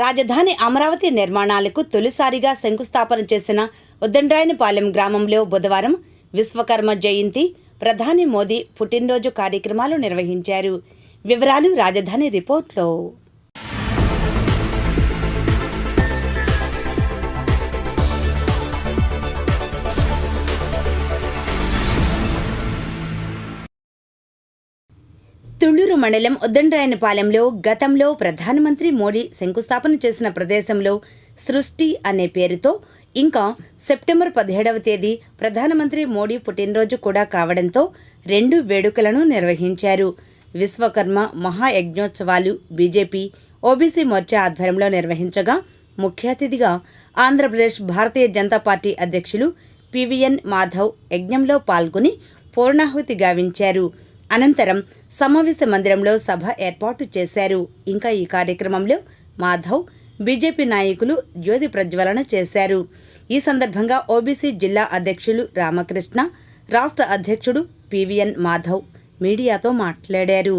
రాజధాని అమరావతి నిర్మాణాలకు తొలిసారిగా శంకుస్థాపన చేసిన ఉద్దండ్రాయనపాలెం గ్రామంలో బుధవారం విశ్వకర్మ జయంతి ప్రధాని మోదీ పుట్టినరోజు కార్యక్రమాలు నిర్వహించారు. వివరాలు రాజధాని రిపోర్ట్లో. తుళ్ళూరు మండలం ఉద్దండ్రాయనపాలెంలో గతంలో ప్రధానమంత్రి మోడీ శంకుస్థాపన చేసిన ప్రదేశంలో సృష్టి అనే పేరుతో ఇంకా సెప్టెంబర్ పదిహేడవ తేదీ ప్రధానమంత్రి మోడీ పుట్టినరోజు కూడా కావడంతో రెండు వేడుకలను నిర్వహించారు. విశ్వకర్మ మహాయజ్ఞోత్సవాలు బీజేపీ ఓబీసీ మోర్చా ఆధ్వర్యంలో నిర్వహించగా ముఖ్య అతిథిగా ఆంధ్రప్రదేశ్ భారతీయ జనతా పార్టీ అధ్యక్షులు పివిఎన్ మాధవ్ యజ్ఞంలో పాల్గొని పూర్ణాహుతి గావించారు. అనంతరం సమావేశ మందిరంలో సభ ఏర్పాటు చేశారు. ఇంకా ఈ కార్యక్రమంలో మాధవ్ బీజేపీ నాయకులు జ్యోతి ప్రజ్వలన చేశారు. ఈ సందర్భంగా ఓబీసీ జిల్లా అధ్యక్షులు రామకృష్ణ రాష్ట్ర అధ్యక్షుడు పివిఎన్ మాధవ్ మీడియాతో మాట్లాడారు.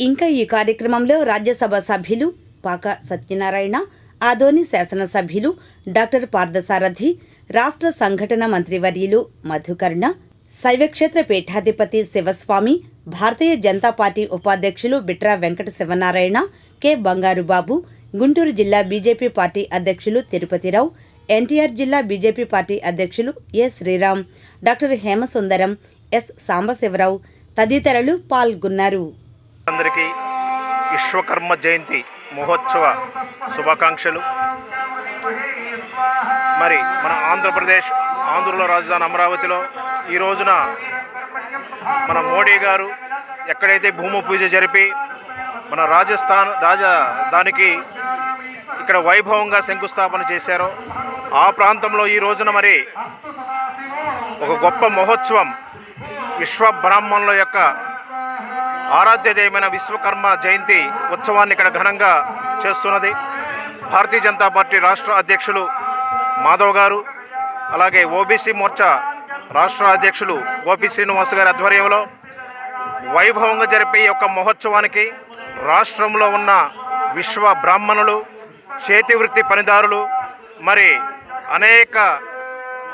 ఇంకా ఈ కార్యక్రమంలో రాజ్యసభ సభ్యులు పాక సత్యనారాయణ ఆదోని శాసనసభ్యులు డాక్టర్ పార్థసారథి రాష్ట్ర సంఘటన మంత్రివర్యులు మధుకర్ణ శైవక్షేత్ర పీఠాధిపతి శివస్వామి భారతీయ జనతా పార్టీ ఉపాధ్యక్షులు బిట్రా వెంకట శివనారాయణ కె. బంగారుబాబు గుంటూరు జిల్లా బీజేపీ పార్టీ అధ్యక్షులు తిరుపతిరావు ఎన్టీఆర్ జిల్లా బీజేపీ పార్టీ అధ్యక్షులు A. Sriram doctor Hemasundaram S. Sambasivarao తదితరులు పాల్గొన్నారు. అందరికీ విశ్వకర్మ జయంతి మహోత్సవ శుభాకాంక్షలు. మరి మన ఆంధ్రప్రదేశ్ ఆంధ్రలో రాజధాని అమరావతిలో ఈ రోజున మన మోడీ గారు ఎక్కడైతే భూమి పూజ జరిపి మన రాజస్థాన్ రాజధానికి ఇక్కడ వైభవంగా శంకుస్థాపన చేశారో ఆ ప్రాంతంలో ఈ రోజున మరి ఒక గొప్ప మహోత్సవం విశ్వ బ్రాహ్మణుల యొక్క ఆరాధ్యదేవమైన విశ్వకర్మ జయంతి ఉత్సవాన్ని ఇక్కడ ఘనంగా చేస్తున్నది. భారతీయ జనతా పార్టీ రాష్ట్ర అధ్యక్షులు మాధవ్ గారు అలాగే ఓబీసీ మోర్చా రాష్ట్ర అధ్యక్షులు గోపి శ్రీనివాస్ గారి ఆధ్వర్యంలో వైభవంగా జరిపే ఈ యొక్క మహోత్సవానికి రాష్ట్రంలో ఉన్న విశ్వ బ్రాహ్మణులు చేతివృత్తి పనిదారులు మరి అనేక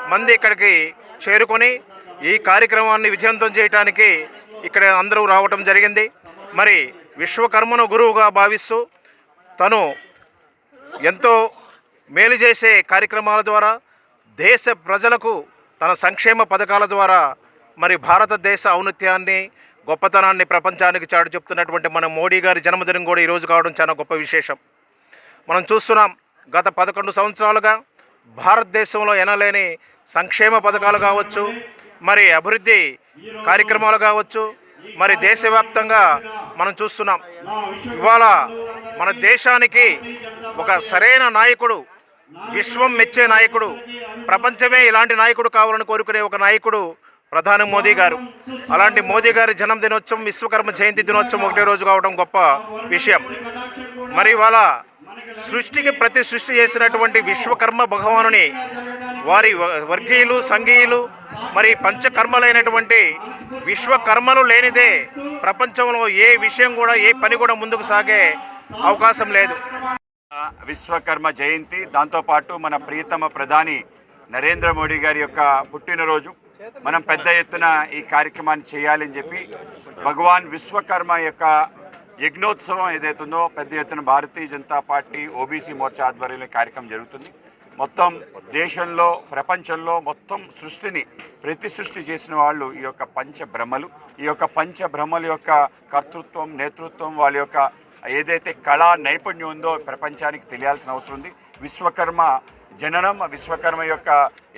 మంది ఇక్కడికి చేరుకొని ఈ కార్యక్రమాన్ని విజయవంతం చేయడానికి ఇక్కడ అందరూ రావటం జరిగింది. మరి విశ్వకర్మను గురువుగా భావిస్తూ తను ఎంతో మేలు చేసే కార్యక్రమాల ద్వారా దేశ ప్రజలకు తన సంక్షేమ పథకాల ద్వారా మరి భారతదేశ ఔన్నత్యాన్ని గొప్పతనాన్ని ప్రపంచానికి చాటు చెప్తున్నటువంటి మన మోడీ గారి జన్మదినం కూడా ఈరోజు కావడం చాలా గొప్ప విశేషం. మనం చూస్తున్నాం గత పదకొండు సంవత్సరాలుగా భారతదేశంలో ఎనలేని సంక్షేమ పథకాలు కావచ్చు మరి అభివృద్ధి కార్యక్రమాలు కావచ్చు మరి దేశవ్యాప్తంగా మనం చూస్తున్నాం. ఇవాళ మన దేశానికి ఒక సరైన నాయకుడు విశ్వం మెచ్చే నాయకుడు ప్రపంచమే ఇలాంటి నాయకుడు కావాలని కోరుకునే ఒక నాయకుడు ప్రధాని మోదీ గారు. అలాంటి మోదీ గారి జన్మదినోత్సవం విశ్వకర్మ జయంతి దినోత్సవం ఒకటే రోజు కావడం గొప్ప విషయం. మరి ఇవాళ సృష్టికి ప్రతి సృష్టి చేసినటువంటి విశ్వకర్మ భగవానుని వారి వ- వర్గీయులు సంఘీయులు మరి పంచకర్మలైనటువంటి విశ్వకర్మలు లేనిదే ప్రపంచంలో ఏ విషయం కూడా ఏ పని కూడా ముందుకు సాగే అవకాశం లేదు. విశ్వకర్మ జయంతి దాంతోపాటు మన ప్రియతమ ప్రధాని నరేంద్ర మోడీ గారి యొక్క పుట్టినరోజు. మనం పెద్ద ఎత్తున ఈ కార్యక్రమాన్ని చేయాలని చెప్పి భగవాన్ విశ్వకర్మ యొక్క యజ్ఞోత్సవం ఏదైతుందో పెద్ద ఎత్తున భారతీయ జనతా పార్టీ ఓబీసీ మోర్చా ఆధ్వర్యంలో కార్యక్రమం జరుగుతుంది. మొత్తం దేశంలో ప్రపంచంలో మొత్తం సృష్టిని ప్రతి సృష్టి చేసిన వాళ్ళు ఈ యొక్క పంచబ్రహ్మలు ఈ యొక్క పంచబ్రహ్మల యొక్క కర్తృత్వం నేతృత్వం వాళ్ళ యొక్క ఏదైతే కళా నైపుణ్యం ఉందో ప్రపంచానికి తెలియాల్సిన అవసరం ఉంది. విశ్వకర్మ జననం విశ్వకర్మ యొక్క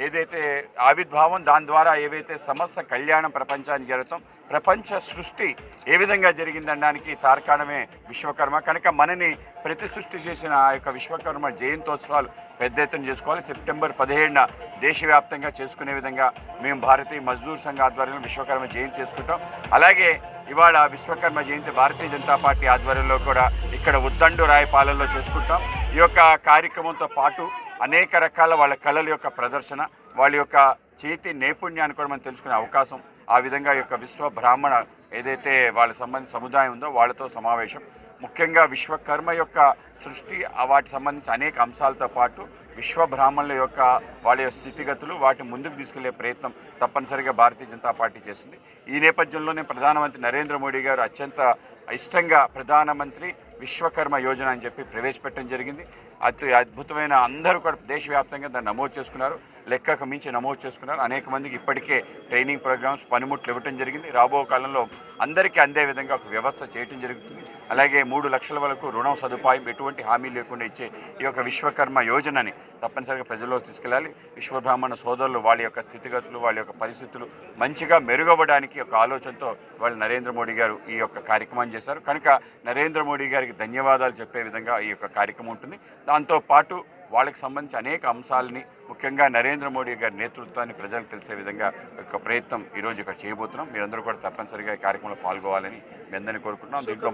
ఏదైతే ఆవిర్భావం దాని ద్వారా ఏవైతే సమస్త కళ్యాణం ప్రపంచానికి జరుగుతాం ప్రపంచ సృష్టి ఏ విధంగా జరిగిందనడానికి తార్కాణమే విశ్వకర్మ. కనుక మనని ప్రతి సృష్టి చేసిన ఆ యొక్క విశ్వకర్మ జయంతోత్సవాలు పెద్ద ఎత్తున చేసుకోవాలి. సెప్టెంబర్ పదిహేడున దేశవ్యాప్తంగా చేసుకునే విధంగా మేము భారతీయ మజ్దూర్ సంఘ ఆధ్వర్యంలో విశ్వకర్మ జయంతి చేసుకుంటాం. అలాగే ఇవాళ విశ్వకర్మ జయంతి భారతీయ జనతా పార్టీ ఆధ్వర్యంలో కూడా ఇక్కడ ఉద్దండు రాయపాలెంలో చేసుకుంటాం. ఈ యొక్క కార్యక్రమంతో పాటు అనేక రకాల వాళ్ళ కళల యొక్క ప్రదర్శన వాళ్ళ యొక్క చేతి నైపుణ్యాన్ని కూడా మనం తెలుసుకునే అవకాశం ఆ విధంగా ఈ యొక్క విశ్వ బ్రాహ్మణ ఏదైతే వాళ్ళ సంబంధించిన సముదాయం ఉందో వాళ్ళతో సమావేశం. ముఖ్యంగా విశ్వకర్మ యొక్క సృష్టి వాటి సంబంధించి అనేక అంశాలతో పాటు విశ్వ బ్రాహ్మణుల యొక్క వాళ్ళ యొక్క స్థితిగతులు వాటిని ముందుకు తీసుకెళ్ళే ప్రయత్నం తప్పనిసరిగా భారతీయ జనతా పార్టీ చేసింది. ఈ నేపథ్యంలోనే ప్రధానమంత్రి నరేంద్ర మోడీ గారు అత్యంత ఇష్టంగా ప్రధానమంత్రి విశ్వకర్మ యోజన అని చెప్పి ప్రవేశపెట్టడం జరిగింది. అతి అద్భుతమైన అందరూ కూడా దేశవ్యాప్తంగా దాన్ని నమోదు చేసుకున్నారు. లెక్కకు మించి నమోదు చేసుకున్నారు. అనేక మందికి ఇప్పటికే ట్రైనింగ్ ప్రోగ్రామ్స్ పనిముట్లు ఇవ్వడం జరిగింది. రాబో కాలంలో అందరికీ అందే విధంగా ఒక వ్యవస్థ చేయటం జరుగుతుంది. అలాగే మూడు లక్షల వరకు రుణం సదుపాయం ఎటువంటి హామీ లేకుండా ఇచ్చే ఈ యొక్క విశ్వకర్మ యోజనని తప్పనిసరిగా ప్రజల్లో తీసుకెళ్ళాలి. విశ్వబ్రాహ్మణ సోదరులు వాళ్ళ యొక్క స్థితిగతులు వాళ్ళ యొక్క పరిస్థితులు మంచిగా మెరుగవ్వడానికి ఒక ఆలోచనతో వాళ్ళు నరేంద్ర మోడీ గారు ఈ యొక్క కార్యక్రమాన్ని చేశారు. కనుక నరేంద్ర మోడీ గారికి ధన్యవాదాలు చెప్పే విధంగా ఈ యొక్క కార్యక్రమం ఉంటుంది. దాంతో పాటు వాళ్ళకి సంబంధించి అనేక అంశాలని ముఖ్యంగా నరేంద్ర మోడీ గారి నేతృత్వాన్ని ప్రజలకు తెలిసే విధంగా ఒక ప్రయత్నం ఈరోజు ఇక్కడ చేయబోతున్నాం. మీరందరూ కూడా తప్పనిసరిగా ఈ కార్యక్రమంలో పాల్గొవాలని మీ కోరుకుంటున్నాం. దీంట్లో